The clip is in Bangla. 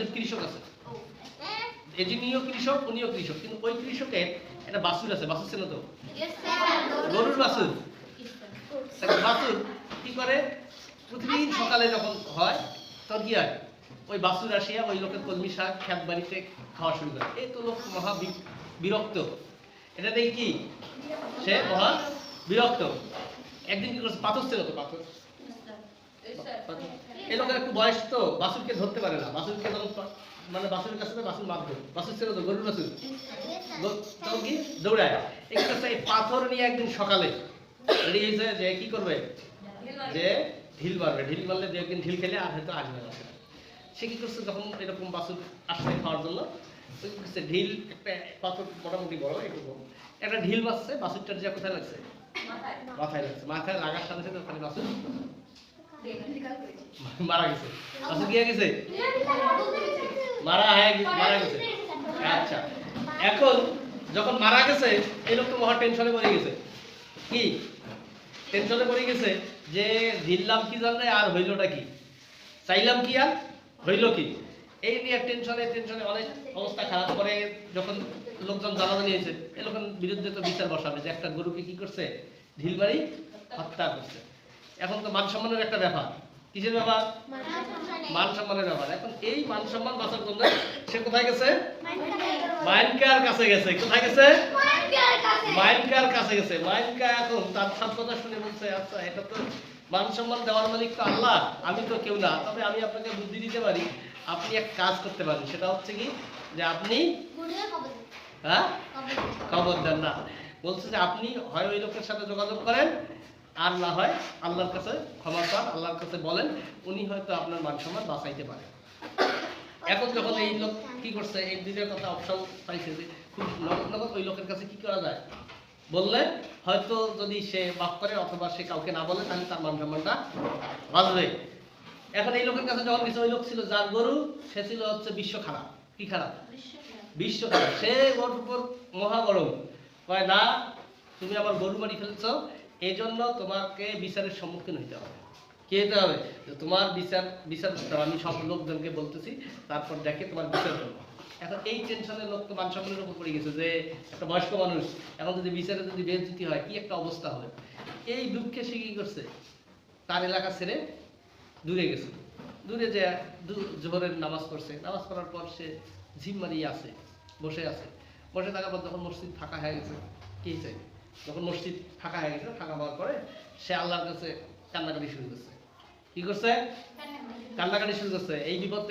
একজন কৃষক আছে। এই যিনিও কৃষক উনিও কৃষক। কিন্তু ওই কৃষকের একটা বাছুর আছে। বাছুর ছিল তো? গরুর বাছুর। তা বাছুর কি করে? প্রতিদিন সকালে যখন হয় তখন কি হয়? ওই বাছুর আসিয়া ওই লোকের কলমি শাক খ্যাত বাড়িতে খাওয়া শুরু করে। এই তো লোক মহা বিরক্ত। এটা দেখি কি? সে মহা বিরক্ত। একদিন কি করছে? পাথর ছিল তো? পাথর। পাথর। এই লোকের একটু বয়স তো বাছুরকে ধরতে পারে না। বাছুরকে যখন পা- মানে বাছুরের কাছে তো বাসুর মারবে। বাছুর ছিল তো গরুর তখন কি? দৌড়ায় করছে এই পাথর নিয়ে একদিন সকালে রেডি হয়েছে যে কি করবে? যে ঢিল মারবে। ঢিল মারলে দু একদিন ঢিল খেলে আর হয়তো আসবে না সে কি করছে যখন এরকম বাসুর আসছে খাওয়ার জন্য? করছে? ঢিল, একটা পাথর মোটামুটি বড় একটু বড়। একটা ঢিল মারছে বাছুরটার যে কোথায় লাগছে? মাথায় লাগছে। মাথায় লাগার সাথে সাথে ওখানে বাছুর মারা গেছে। বাছুর গিয়ে গেছে? মারা হয়ে মারা গেছে আচ্ছা এখন যখন মারা গেছে এই লোক তো মহা টেনশনে পড়ে গেছে। কি? টেনশনে পড়ে গেছে যে দিল্লাম কি জানলে আর হইলটা কি? চাইলাম কি আর হইল কি? এই নিয়ে টেনশনে টেনশনে অনেক অবস্থা খারাপ। করে যখন লোকজন জানাজানি এই লোকের বিরুদ্ধে তো বিচার বসাবে যে একটা গরুকে কি করছে? ঢিলবাড়ি হত্যা করছে। এখন তো মান সম্মানের একটা ব্যাপার। কিসের ব্যাপার? মান সম্মানের ব্যাপার। এখন এই মান সম্মান বাঁচার জন্য সে কোথায় গেছে? মাইনকার। কাছে গেছে। কোথায় গেছে? মাইনকার কাছে। গেছে। মাইনকা এখন তার সব কথা শুনে বলছে আচ্ছা এটা তো মান সম্মান দেওয়ার মালিক তো আল্লাহ আমি তো কেউ না। তবে আমি আপনাকে বুদ্ধি দিতে পারি। আপনি এক কাজ করতে পারেন। সেটা হচ্ছে কি যে আপনি হ্যাঁ? খবর দেন না। বলছে যে আপনি হয় ওই লোকের সাথে যোগাযোগ করেন আর না হয় আল্লাহর কাছে ক্ষমা পান আল্লাহর কাছে বলেন উনি হয়তো আপনার মান সম্মান বাঁচাইতে পারে। এখন যখন এই লোক কি করছে এই দিনের কথা অপশন পাইছে যে খুব নগদ নগদ ওই লোকের কাছে কি করা যায়? বললে হয়তো যদি সে মাফ করে অথবা সে কাউকে না বলে তাহলে তার মান সম্মানটা বাঁচবে। এখন এই লোকের কাছে যখন গেছে ওই লোক ছিল যার গরু সে ছিল হচ্ছে বিশ্ব খারাপ। কি খারাপ? বিশ্ব খারাপ। সে ওর উপর মহা গরম কয় না তুমি আমার গরু মারি ফেলছ এই জন্য তোমাকে বিচারের সম্মুখীন হইতে হবে। কি হতে হবে? তোমার বিচার বিচার করতে হবে। আমি সব লোকজনকে বলতেছি, তারপর দেখে তোমার বিচার করব। এখন এই টেনশনের লোক তো মান সম্মানের উপর পড়ে গেছে যে একটা বয়স্ক মানুষ, এখন যদি বিচারে যদি বেজ্জিতি হয়, কি একটা অবস্থা হবে? এই দুঃখে সে কি করছে? তার এলাকা ছেড়ে দূরে গেছে। দূরে যে জোহরের নামাজ পড়ছে। নামাজ পড়ার পর সে ঝিম মারিয়ে আছে, বসে আছে। বসে থাকার পর যখন মসজিদ ফাঁকা হয়ে গেছে, কি হয়েছে যখন মসজিদ ফাঁকা হয়ে গেছে ফাঁকা হওয়ার পরে সে আল্লাহর কাছে কান্নাকাটি শুরু করছে। কি করছে? কান্নাকাটি শুরু করছে। এই বিপদ